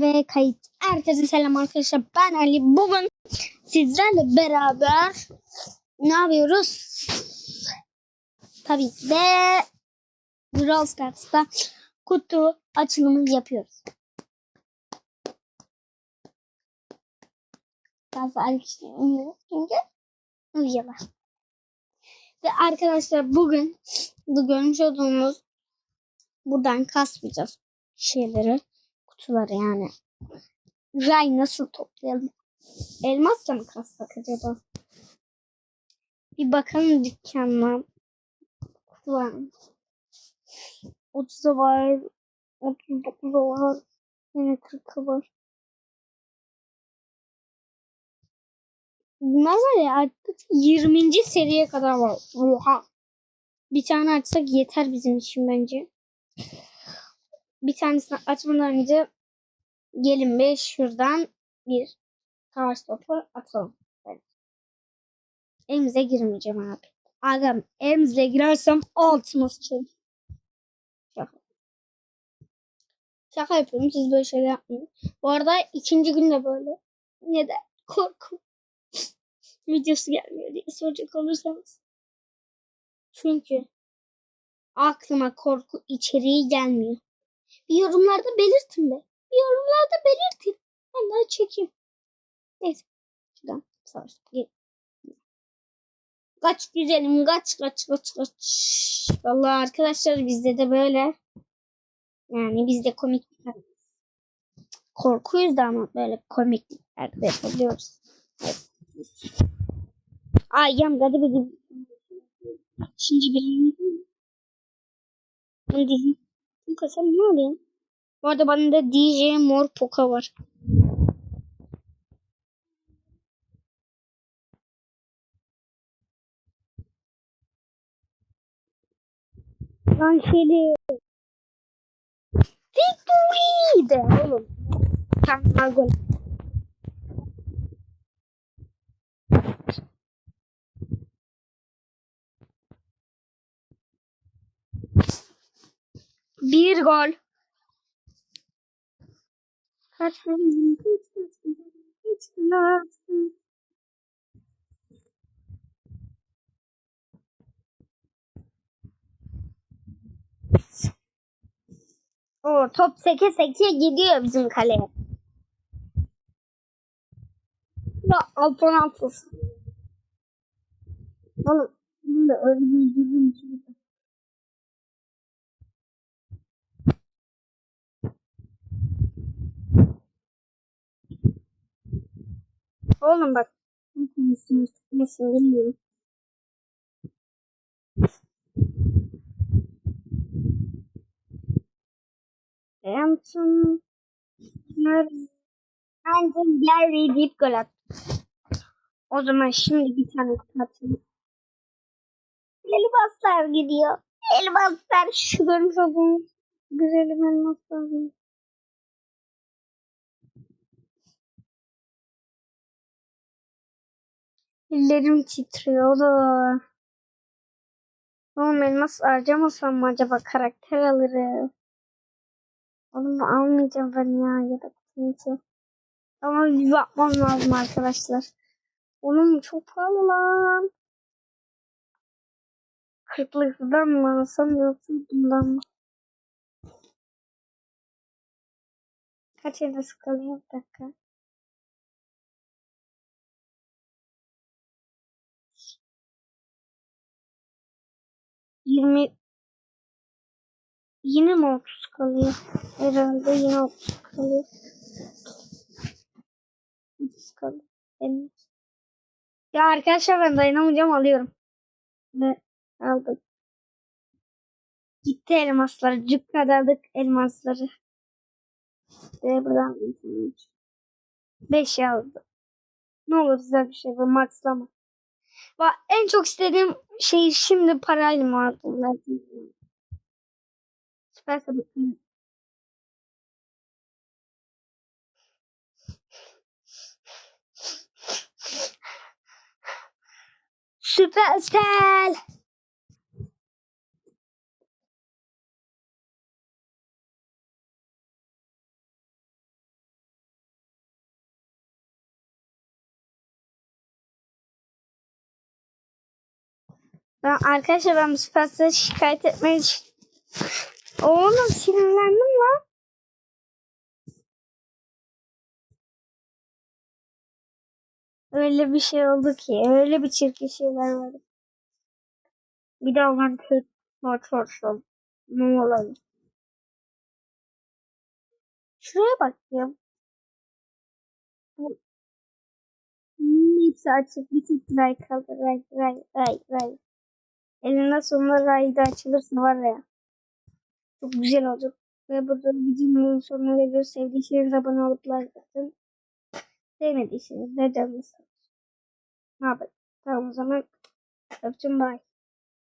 Ve kayıt. Herkese selam arkadaşlar. Ben Ali. Bugün sizlerle beraber ne yapıyoruz? Tabii ki de Brawl Stars'ta kutu açılımı yapıyoruz. Bazı arkadaşlar çünkü uyuyorlar. Ve arkadaşlar bugün bu görmüş olduğunuz buradan kasmayacağız şeyleri kutuları yani. Ray nasıl toplayalım? Elmasla mı kassak acaba? Bir bakalım dükkanına. Kutu var mı? 30'a var. 39'a var. Yine 40'a var. Bunlar var ya artık 20. seriye kadar var. Oha. Bir tane açsak yeter bizim için bence. Bir tanesini açmadan önce gelin bir şuradan bir savaş topu atalım. Evet. Elimize girmeyeceğim abi. Agam elimize girersem altımız çıkıyor. Şaka. Şaka yapıyorum. Siz böyle şeyler yapmayın. Bu arada ikinci günde böyle. Neden? Korku. Videosu gelmiyor diye soracak olursanız. Çünkü aklıma korku içeriği gelmiyor. Bir yorumlarda belirtin be. Bir yorumlarda belirtin. Daha çekeyim. Neyse. Şuradan savaş. Gel. Kaç güzelim kaç kaç kaç kaç. Vallahi arkadaşlar bizde de böyle. Yani bizde komik korkuyuz da ama böyle komiklikler de yapabiliyoruz. Evet. Ay yam hadi bir Şimdi bir Hadi. Kasam ne oluyor? Bu arada bana da DJ Mor Poka var. Lan şöyle. Victory de oğlum. Tamam gol. Bir gol. Kaç? O top seke seke gidiyor bizim kaleye. Ya altın altız. Oğlum şimdi öyle bir durum Oğlum bak. Nasıl bilmiyorum. Hampton Hampton Gary deyip gol attı. O zaman şimdi bir tane atayım. Elmaslar gidiyor. Elmaslar şu görmüş olduğunuz güzelim elmaslar Ellerim titriyor oğlum. Elmas harcamasam mı acaba karakter alırım. Oğlum almayacağım ben ya ya da kutuncu. Ama bakmam lazım arkadaşlar. Oğlum çok pahalı lan. Kırklıktan mı alsam yoksa bundan mı? Kaç elmas kalıyor bir dakika. Yirmi Yine mi 30 kalıyor? Herhalde yine 30 kalıyor. 30 kalıyor. Evet. Ya arkadaşlar ben dayanamayacağım alıyorum. Ve aldık. Gitti elmaslar. Cükkadadık elmasları. Ve buradan 5 aldı. Ne olur güzel bir şey bu maxlama. En çok istediğim şey şimdi parayla mı aldım? Süper. Süpersel. Ben arkadaşlar ben bu Süperstar'ı şikayet etmeyi düş- Oğlum sinirlendim lan. Öyle bir şey oldu ki. Öyle bir çirkin şeyler var. Bir daha ben maç olsam. Ne olayım? Şuraya bak ya. Bu hepsi açık. Bir tek ray kaldı. Ray, ray, ray, ray. Elinde sonunda ray da açılırsa var ya. Çok güzel olur. Ve burada videonun sonuna geliyoruz. Sevdiyseniz abone olup like atın. Sevmediyseniz de olsun. Ne yapalım? Tamam o zaman öptüm bye.